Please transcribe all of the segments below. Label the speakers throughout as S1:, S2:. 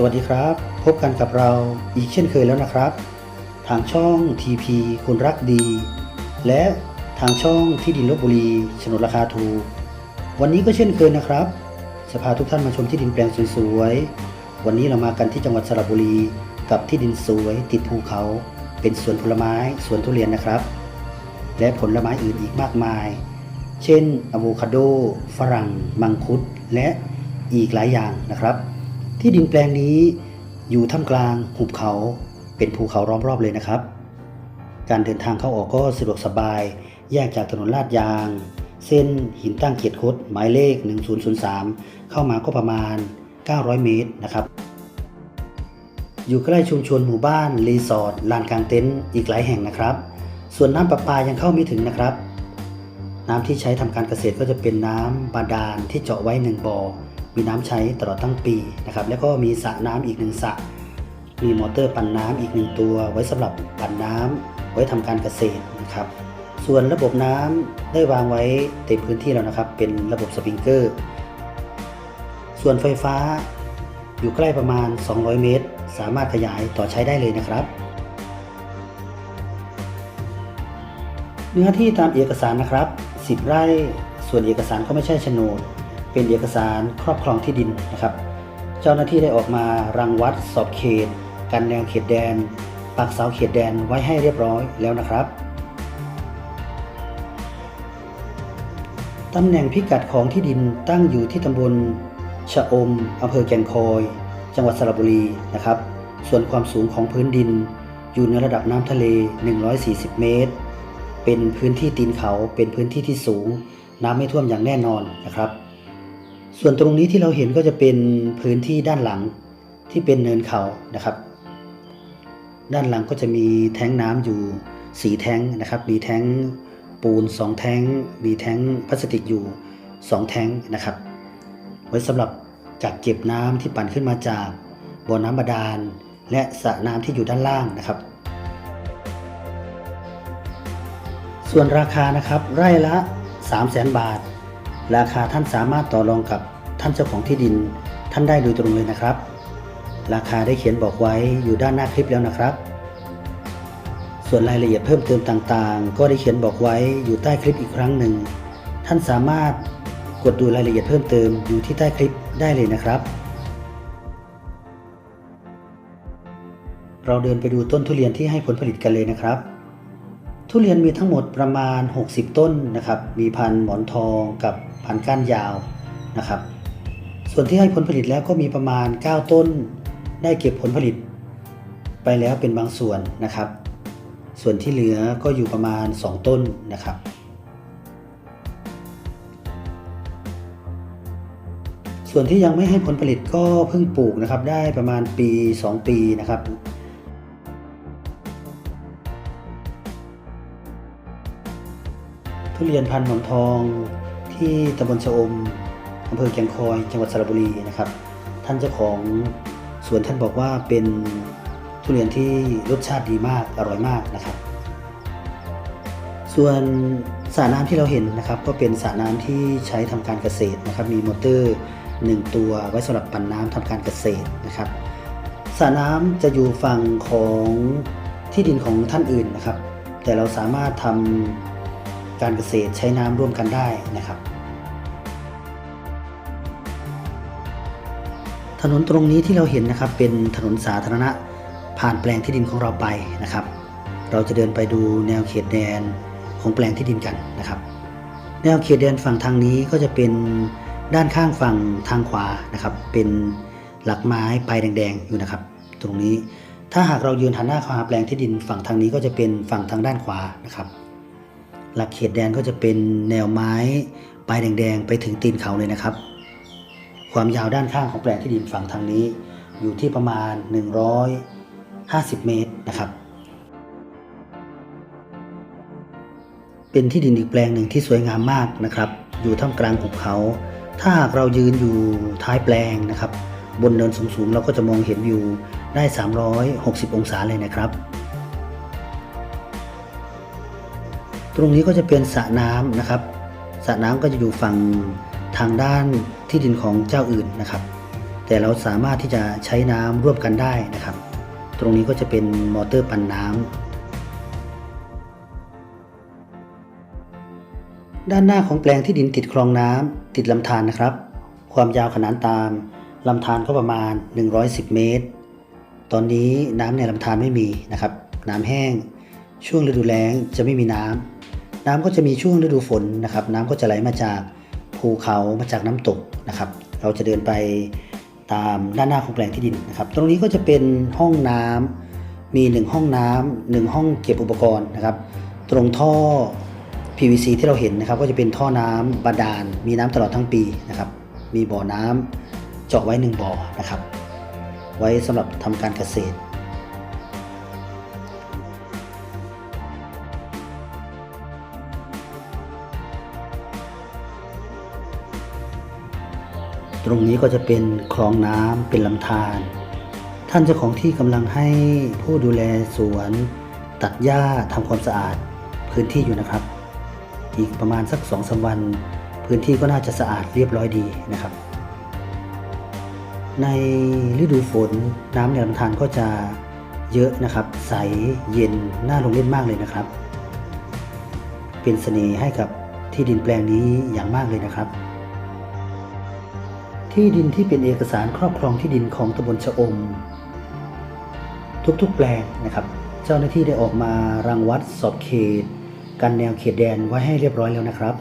S1: สวัสดีครับ พบกันกับเราอีกเช่นเคยแล้วนะครับ ทางช่อง TP คนรักดี และทางช่องที่ดินลบบุรีโฉนดราคาถูก วันนี้ก็เช่นเคยนะครับจะพาทุกท่านมาชมที่ดินแปลงสวยๆ วันนี้เรามากันที่จังหวัดสระบุรี กับที่ดินสวยติดภูเขา เป็นสวนผลไม้สวนทุเรียนนะครับ และผลไม้อื่นอีกมากมาย เช่นอะโวคาโด ฝรั่ง มังคุด และอีกหลายอย่างนะครับ ที่ดินแปลงนี้อยู่ท่ามกลางหุบเขาเป็นภูเขาล้อมรอบเลยนะครับ การเดินทางเข้าออกก็สะดวกสบาย แยกจากถนนลาดยาง เส้นหินตั้งเกียรติคดหมายเลข 1003 เข้ามาก็ประมาณ 900 เมตรนะครับ อยู่ใกล้ชุมชนหมู่บ้านรีสอร์ทลานกลางเต็นท์อีกหลายแห่งนะครับ ส่วนน้ำประปายังเข้าไม่ถึงนะครับ น้ำที่ใช้ทำการเกษตรก็จะเป็นน้ำบาดาลที่เจาะไว้หนึ่งบ่อ มีน้ำใช้ตลอดทั้งปีนะครับ แล้วก็มีสระน้ำอีกหนึ่งสระ มีมอเตอร์ปั่นน้ำอีกหนึ่งตัว ไว้สำหรับปั่นน้ำไว้ทำการเกษตรนะครับ ส่วนระบบน้ำได้วางไว้เต็มพื้นที่แล้วนะครับ เป็นระบบสปริงเกอร์ ส่วนไฟฟ้าอยู่ใกล้ประมาณ 200 เมตร สามารถขยายต่อใช้ได้เลยนะครับเนื้อที่ตามเอกสารนะครับ 10 ไร่ ส่วนเอกสารก็ไม่ใช่โฉนด เป็นเอกสารครอบครองที่ดินนะครับ เจ้าหน้าที่ได้ออกมารังวัดสอบเขตกันแนวเขตแดน ปักเสาเขตแดนไว้ให้เรียบร้อยแล้วนะครับตำแหน่งพิกัดของที่ดินตั้งอยู่ที่ตำบลชะอมอำเภอแก่งคอย จังหวัดสระบุรีนะครับ ส่วนความสูงของพื้นดินอยู่ในระดับน้ำทะเล 140 เมตร เป็นพื้นที่ตีนเขาเป็นพื้นที่ที่สูง น้ำไม่ท่วมอย่างแน่นอนนะครับ ส่วนตรงนี้ที่เราเห็นก็จะเป็นพื้นที่ด้านหลังที่เป็นเนินเขานะครับ ด้านหลังก็จะมีแท้งน้ำอยู่4แท้งนะครับ มีแท้งปูน 2 แท้ง มีแท้งพลาสติกอยู่ 2 แท้งนะครับ ไว้สำหรับกักเก็บน้ำที่ปั่นขึ้นมาจากบ่อน้ำบาดาล และสระน้ำที่อยู่ด้านล่างนะครับ ส่วนราคานะครับไร่ละ 3 0 0แสนบาท ราคาท่านสามารถต่อรองกับท่านเจ้าของที่ดิน ท่านได้โดยตรงเลยนะครับ ราคาได้เขียนบอกไว้อยู่ด้านหน้าคลิปแล้วนะครับ ส่วนรายละเอียดเพิ่มเติมต่างๆ ก็ได้เขียนบอกไว้อยู่ใต้คลิปอีกครั้งหนึ่ง ท่านสามารถกดดูรายละเอียดเพิ่มเติมอยู่ที่ใต้คลิปได้เลยนะครับ เราเดินไปดูต้นทุเรียนที่ให้ผลผลิตกันเลยนะครับ ทุเรียนมีทั้งหมดประมาณ 60 ต้นนะครับ มีพันธุ์หมอนทองกับพันธุ์ก้านยาวนะครับ ส่วนที่ให้ผลผลิตแล้วก็มีประมาณ 9 ต้น ได้เก็บผลผลิต ไปแล้วเป็นบางส่วนนะครับ ส่วนที่เหลือก็อยู่ประมาณ 2 ต้นนะครับส่วนที่ยังไม่ให้ผลผลิตก็เพิ่งปลูกนะครับ ได้ประมาณปี 2 ปีนะครับ ทุเรียนพันธุ์หมอนทองที่ตำบลชะอมอำเภอแก่งคอย จังหวัดสระบุรีนะครับ ท่านเจ้าของสวนท่านบอกว่าเป็นทุเรียนที่รสชาติดีมากอร่อยมากนะครับ ส่วนสระน้ำที่เราเห็นนะครับ ก็เป็นสระน้ำที่ใช้ทำการเกษตรนะครับ มีมอเตอร์ 1 ตัวไว้สำหรับปั่นน้ำทำการเกษตรนะครับสระน้ำจะอยู่ฝั่งของที่ดินของท่านอื่นนะครับ แต่เราสามารถทำ การเกษตรใช้น้ำร่วมกันได้นะครับ ถนนตรงนี้ที่เราเห็นนะครับเป็นถนนสาธารณะผ่านแปลงที่ดินของเราไปนะครับ เราจะเดินไปดูแนวเขตแดนของแปลงที่ดินกันนะครับ แนวเขตแดนฝั่งทางนี้ก็จะเป็นด้านข้างฝั่งทางขวานะครับ เป็นหลักไม้ปลายแดงๆอยู่นะครับ ตรงนี้ถ้าหากเรายืนหันหน้าเข้าหาแปลงที่ดินฝั่งทางนี้ก็จะเป็นฝั่งทางด้านขวานะครับ หลักเขตแดนก็จะเป็นแนวไม้ปลายแดงๆ ไปถึงตีนเขาเลยนะครับ ความยาวด้านข้างของแปลงที่ดินฝั่งทางนี้ อยู่ที่ประมาณ 150 เมตรนะครับ เป็นที่ดินอีกแปลงหนึ่งที่สวยงามมากนะครับ อยู่ท่ามกลางหุบเขา ถ้าหากเรายืนอยู่ท้ายแปลงนะครับ บนเนินสูงๆ เราก็จะมองเห็นวิวได้ 360 องศาเลยนะครับ ตรงนี้ก็จะเป็นสระน้ำนะครับสระน้ำก็จะอยู่ฝั่งทางด้านที่ดินของเจ้าอื่นนะครับ แต่เราสามารถที่จะใช้น้ำร่วมกันได้นะครับ ตรงนี้ก็จะเป็นมอเตอร์ปั่นน้ำด้านหน้าของแปลงที่ดินติดคลองน้ำติดลำธารนะครับ ความยาวขนานตามลำธารก็ประมาณ 110 เมตร ตอนนี้น้ำในลำธารไม่มีนะครับ น้ำแห้ง ช่วงฤดูแล้งจะไม่มีน้ำ น้ำก็จะมีช่วงฤดูฝนนะครับ น้ำก็จะไหลมาจากภูเขามาจากน้ำตกนะครับ เราจะเดินไปตามด้านหน้าของแปลงที่ดินนะครับ ตรงนี้ก็จะเป็นห้องน้ำมีหนึ่งห้องน้ำหนึ่งห้องเก็บอุปกรณ์นะครับ ตรงท่อ PVC ที่เราเห็นนะครับ ก็จะเป็นท่อน้ำบาดาล มีน้ำตลอดทั้งปีนะครับ มีบ่อน้ำเจาะไว้หนึ่งบ่อนะครับ ไว้สำหรับทำการเกษตร ตรงนี้ก็จะเป็นคลองน้ำเป็นลำธารท่านเจ้าของที่กำลังให้ผู้ดูแลสวน ตัดหญ้าทำความสะอาดพื้นที่อยู่นะครับ อีกประมาณสักสองสาวัน พื้นที่ก็น่าจะสะอาดเรียบร้อยดีนะครับ ในฤดูฝนน้ำในลำธารก็จะเยอะนะครับ ใสเย็นน่าลงเล่นมากเลยนะครับ เป็นเสน่ห์ให้กับที่ดินแปลงนี้อย่างมากเลยนะครับ ที่ดินที่เป็นเอกสารครอบครองที่ดินของตำบลชะอม ทุกๆแปลงนะครับ เจ้าหน้าที่ได้ออกมารังวัดสอบเขต กันแนวเขตแดนไว้ให้เรียบร้อยแล้วนะครับ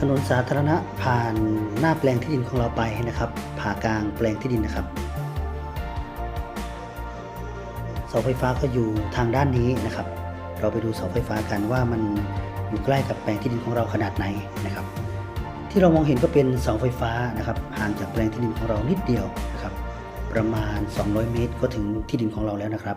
S1: ถนนสาธารณะผ่านหน้าแปลงที่ดินของเราไปนะครับ ผ่ากลางแปลงที่ดินนะครับเสาไฟฟ้าก็อยู่ทางด้านนี้นะครับ เราไปดูเสาไฟฟ้ากันว่ามันอยู่ใกล้กับแปลงที่ดินของเราขนาดไหนนะครับ ที่เรามองเห็นก็เป็นเสาไฟฟ้านะครับห่างจากแปลงที่ดินของเรานิดเดียวนะครับ ประมาณ 200 เมตรก็ถึงที่ดินของเราแล้วนะครับ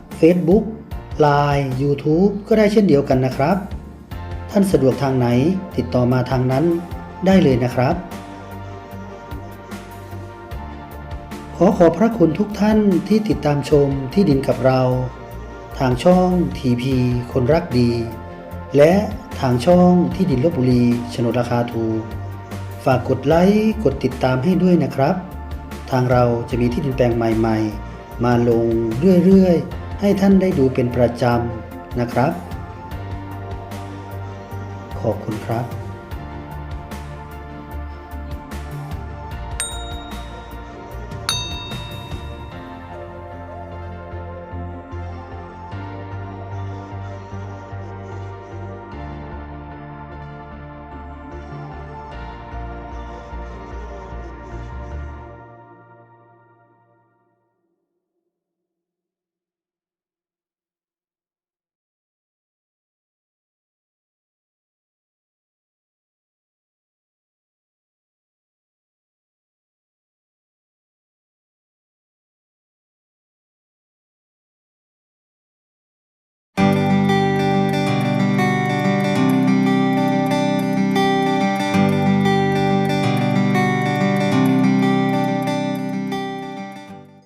S1: Facebook Line YouTube ก็ได้เช่นเดียวกันนะครับ ท่านสะดวกทางไหนติดต่อมาทางนั้นได้เลยนะครับ ขอขอบพระคุณทุกท่านที่ติดตามชมที่ดินกับเรา ทางช่อง TP คนรักดี และทางช่องที่ดินลบบุรีโฉนดราคาถูกฝากกดไลค์กดติดตามให้ด้วยนะครับ ทางเราจะมีที่ดินแปลงใหม่ ๆ มาลงเรื่อยๆ ให้ท่านได้ดูเป็นประจำนะครับ ขอบคุณครับ